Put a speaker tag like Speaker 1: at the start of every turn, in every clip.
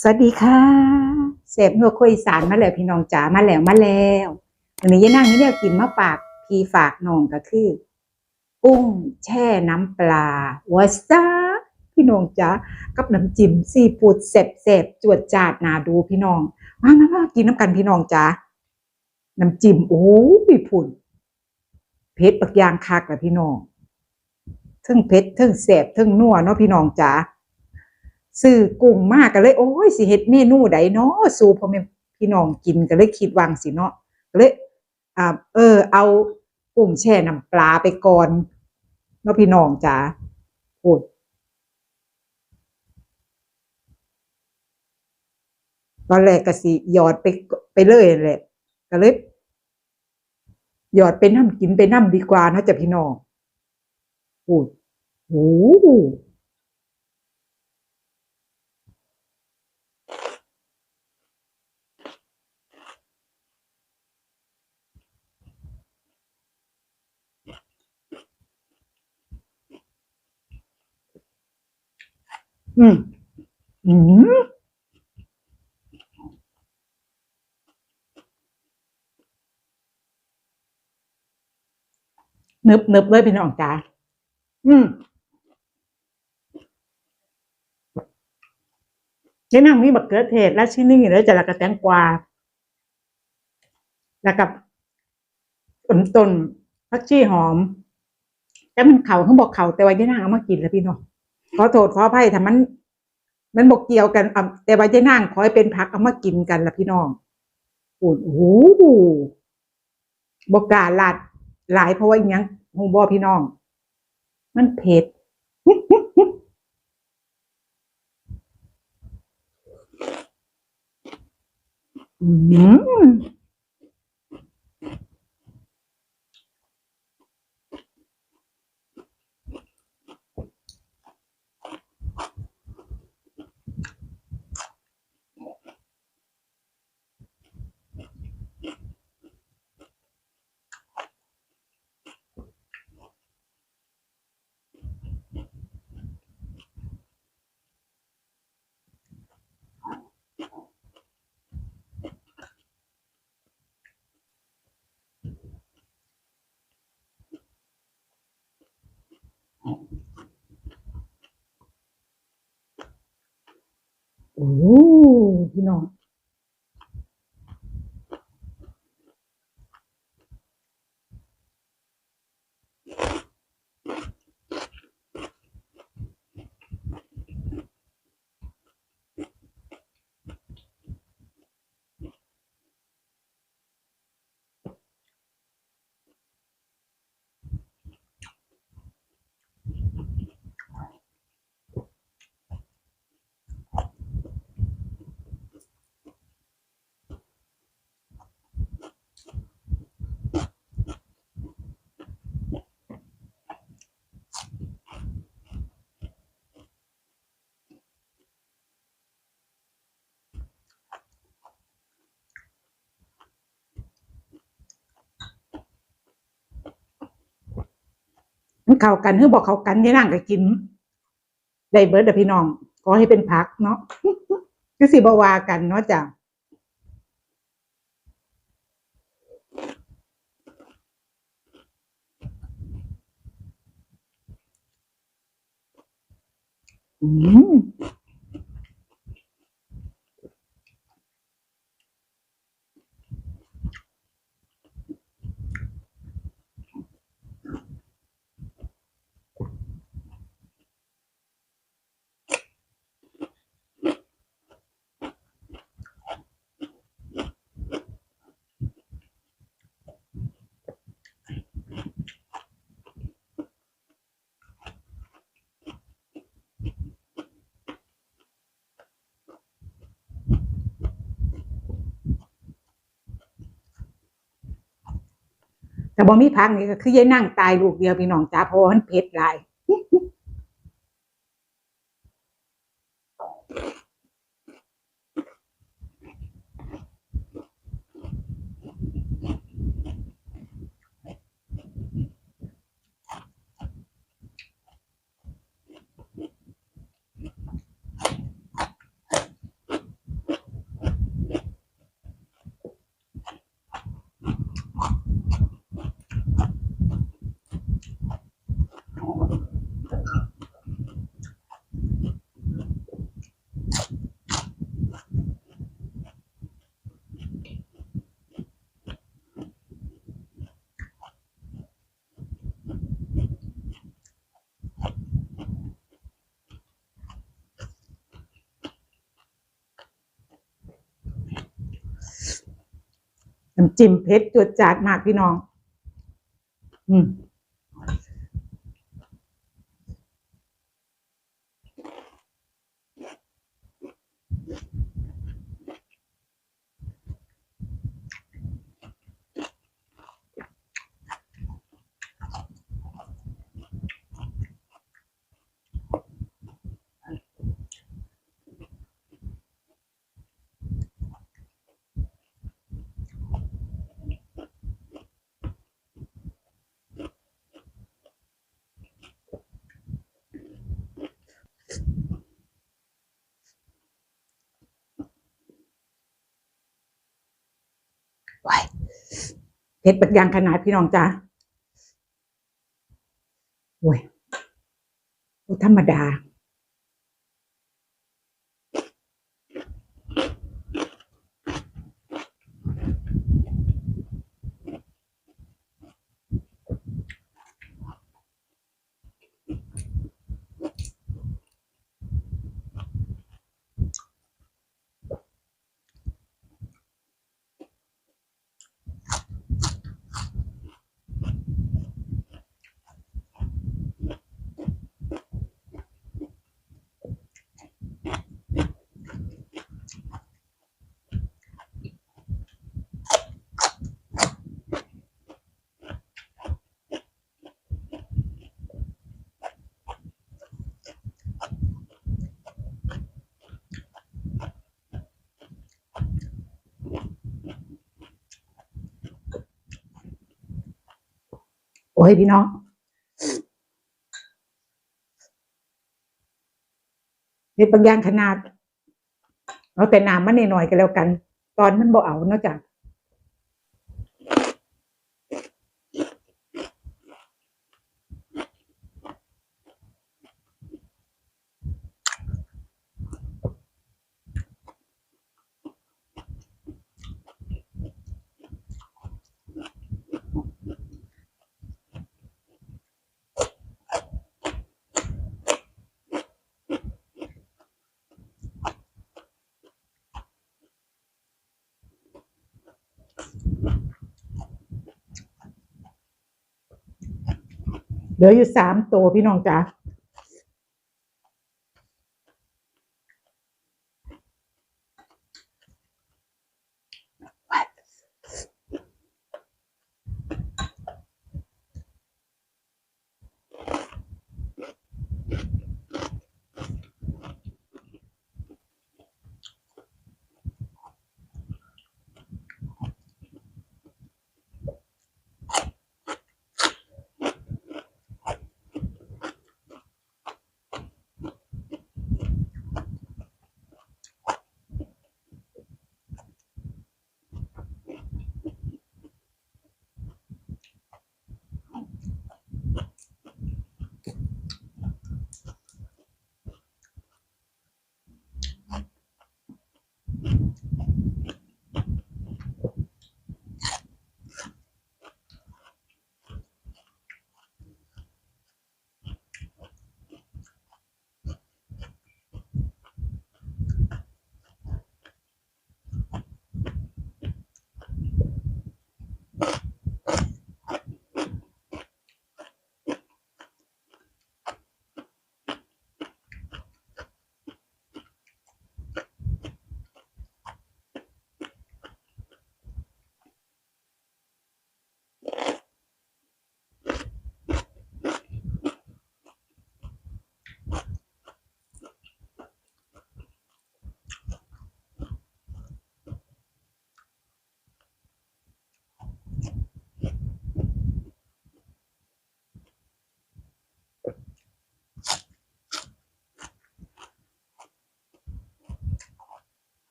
Speaker 1: สวัสดีค่ะเสพนัวคุยอีสารมาแล้วพี่น้องจ๋ามาแล้วมาแล้ววันนี้ยายนั่งนี่เนี่ยกินมาฝากพี่ฝากน้องก็คือ กุ้งแช่น้ำปลาวาซ่าพี่น้องจ๋ากับน้ำจิ้มซีฟูดเสบเสบจวดจาดนาดูพี่น้องมามามากินน้ำกันพี่น้องจ๋าน้ำจิ้มโอ้ยผุ่นเผ็ดปักยางคักแหละพี่น้องเทึ่งเผ็ดเทึ่งแสบเทึ่งนัวเนาะพี่น้องจ๋า ซื้อกุ้งมากก็เลย โอ้ยสิเฮ็ดเมนูใดเนาะสู่พ่อแม่พี่น้องกินก็เลยคิดวางสิเนาะก็เลยอ่าเออ เอากุ้งแช่น้ำปลาไปก่อนเนาะพี่น้องจ๋าโอ้ตอนแรกก็สิหยอดไปไปเลยแหละก็เลยหยอดไปน้ำกินไปน้ำดีกว่าเนาะจ้ะพี่น้องโอ้ยโอ้โห อืมอืมนึบนึบเลยพี่น้องจ้าอืมนี่นั่งมีบักเกือเทศและชิ้นนี่แล้วจะละกระแตงกวาแล้วกับต้นต้นพักชีหอม แต่มันเข่าเขาบอกเข่าแต่ว่ายี่นางเอามากินแล้วพี่น้อง ขอโทษขออภัยถ้ามัน มันบกเกี่ยวกันอะแต่ว่าจะนั่งขอให้เป็นพักเอามากินกันละพี่น้องโอ้โหบกล้าลาดหลายเพราะว่าอหยังหงบอพี่น้อง มันเผ็ดอืม โอ้พี่น้อง มันเข้ากันเฮ้บอกเข้ากันยี่นั่งก็กิน ได้เบิร์ดเด้อพี่น้องขอให้เป็นพักเนาะก็สิบวากันเนาะจ้ะอืม แต่บ่มีพักนี่ก็คือยายนั่งตายลูกเดียวพี่น้องจ้าเพราะว่ามันเผ็ดหลาย อ น้ำจิ้มเผ็ดจวดจาดมากพี่น้อง อืม เพชรปัดยางขนาดพี่น้องจ้าโอ้ยโอ้ธรรมดา โอ้ยพี่น้องเผ็ดปักอยางขนาด เอาแต่น้ำมันหน่อยๆก็แล้วกัน ตอนมันบ่เอาเนาะจา เหลืออยู่สามตัวพี่น้องจ๋า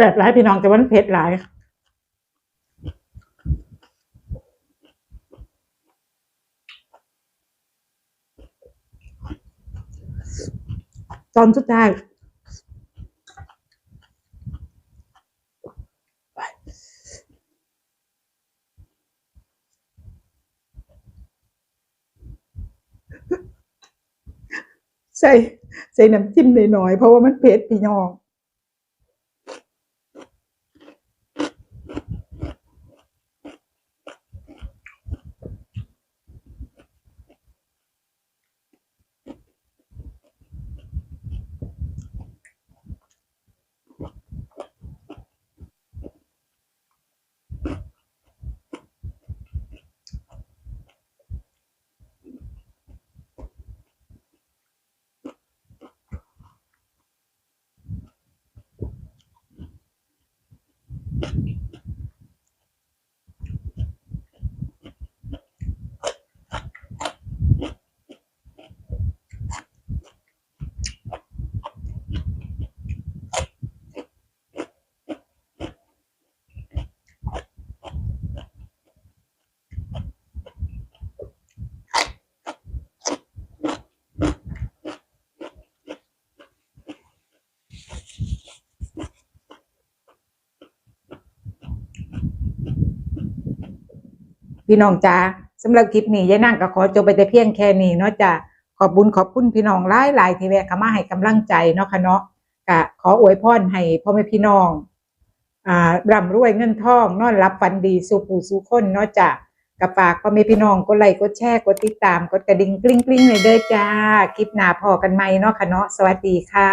Speaker 1: แสบหลายพี่น้องแต่วันเผ็ดหลายตอนสุดท้ายใส่ใส่น้ำจิ้มหน่อยๆเพราะว่ามันเผ็ดพี่น้อง พี่น้องจ้าสำหรับคลิปนี้ยายนั่งก็ขอจบไปแต่เพียงแค่นี้เนาะจ้าขอบบุญขอบคุณพี่น้องหลายหลายที่แวะเข้ามาให้กำลังใจเนาะค่ะเนาะก็ขออวยพรให้พ่อแม่พี่น้องอ่าร่ำรวยเงินทองนอนรับฝันดีสู่ผู้สู่คนเนาะจ้ะกับฝากพ่อแม่พี่น้องกดไลค์กดแชร์กดติดตามกดกระดิ่งกลิ้งกลิ้งเลยเด้อจ้า คลิปหน้าพอกันไหมเนาะค่ะเนาะสวัสดีค่ะ